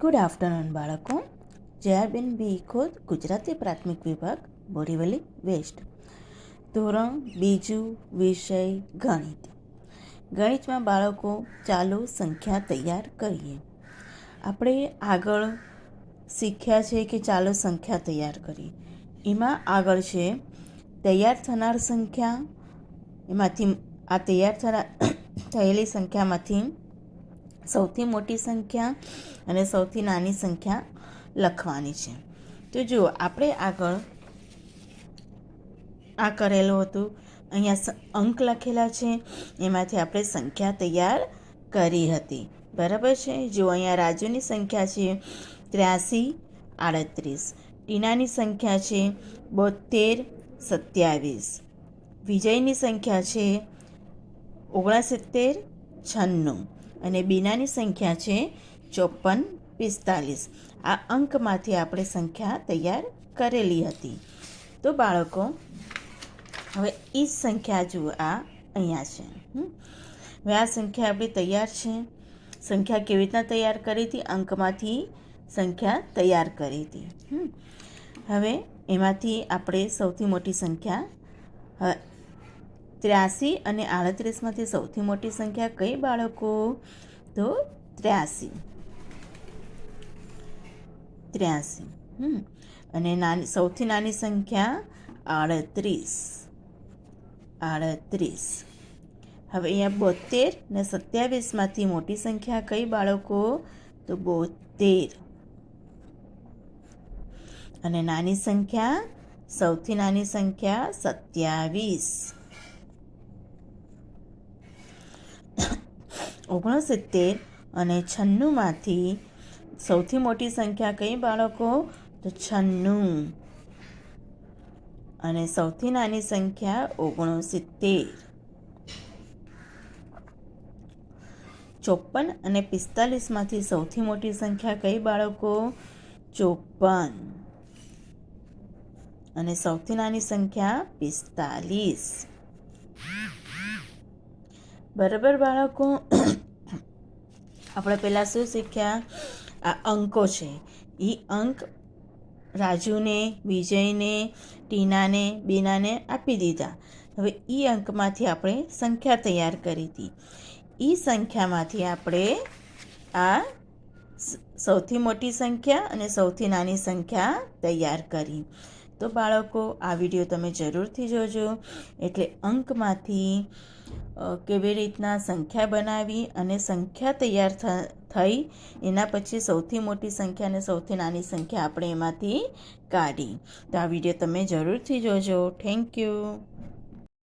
Good afternoon બાળકો. જયાબેન બી ખોદ ગુજરાતી પ્રાથમિક વિભાગ, બોરીવલી વેસ્ટ. ધોરણ બીજું વિષય ગણિત. ગણિતમાં બાળકો ચાલો સંખ્યા તૈયાર કરીએ. આપણે આગળ શીખ્યા છે કે ચાલો સંખ્યા તૈયાર કરીએ. એમાં આગળ છે, તૈયાર થનાર સંખ્યા એમાંથી, આ તૈયાર થયેલી સંખ્યામાંથી સૌથી મોટી સંખ્યા અને સૌથી નાની સંખ્યા લખવાની છે. તો જુઓ, આપણે આગળ આ કરેલું હતું. અહીંયા અંક લખેલા છે. એમાંથી આપણે સંખ્યા તૈયાર કરી હતી. બરાબર છે? જો અહીંયા રાજુની સંખ્યા છે ત્ર્યાસી, આડત્રીસ. ટીનાની સંખ્યા છે બોતેર સત્યાવીસ. વિજયની સંખ્યા છે ઓગણસિત્તેર, છન્નું. અને બીનાની સંખ્યા છે ચોપન પિસ્તાલીસ. આ અંકમાંથી આપણે સંખ્યા તૈયાર કરેલી હતી. તો બાળકો, હવે એ જ સંખ્યા જુઓ, આ અહીંયા છે. હવે આ સંખ્યા આપણી તૈયાર છે. સંખ્યા કેવી રીતના તૈયાર કરી હતી? અંકમાંથી સંખ્યા તૈયાર કરી હતી. હવે એમાંથી આપણે સૌથી મોટી સંખ્યા ત્ર્યાસી અને આડત્રીસમાંથી સૌથી મોટી સંખ્યા કઈ બાળકો? તો ત્ર્યાસી. ત્ર્યાસી. હમ. અને નાની, સૌથી નાની સંખ્યા આડત્રીસ. આડત્રીસ. હવે અહીંયા બોતેર ને સત્યાવીસમાંથી મોટી સંખ્યા કઈ બાળકો? તો બોતેર અને નાની સંખ્યા, સૌથી નાની સંખ્યા સત્યાવીસ. ઓગણસિત્તેર અને છન્નુંમાંથી સૌથી મોટી સંખ્યા કઈ બાળકો? તો છન્નું. અને સૌથી નાની સંખ્યા ઓગણસિત્તેર. ચોપન અને પિસ્તાલીસમાંથી સૌથી મોટી સંખ્યા કઈ બાળકો? ચોપન અને સૌથી નાની સંખ્યા પિસ્તાલીસ. બરાબર બાળકો? આપણે પહેલાં શું શીખ્યા? આ અંકો છે. એ અંક રાજુને, વિજયને, ટીનાને, બીનાને આપી દીધા. હવે એ અંકમાંથી આપણે સંખ્યા તૈયાર કરી હતી. એ સંખ્યામાંથી આપણે આ સૌથી મોટી સંખ્યા અને સૌથી નાની સંખ્યા તૈયાર કરી. તો બાળકો, આ વીડિયો તમે જરૂરથી જોજો. એટલે અંકમાંથી કેવી રીતના સંખ્યા બનાવી અને સંખ્યા તૈયાર થઈ, એના પછી સૌથી મોટી સંખ્યા અને સૌથી નાની સંખ્યા આપણે એમાંથી કાઢી. તો આ વીડિયો તમે જરૂરથી જોજો. Thank you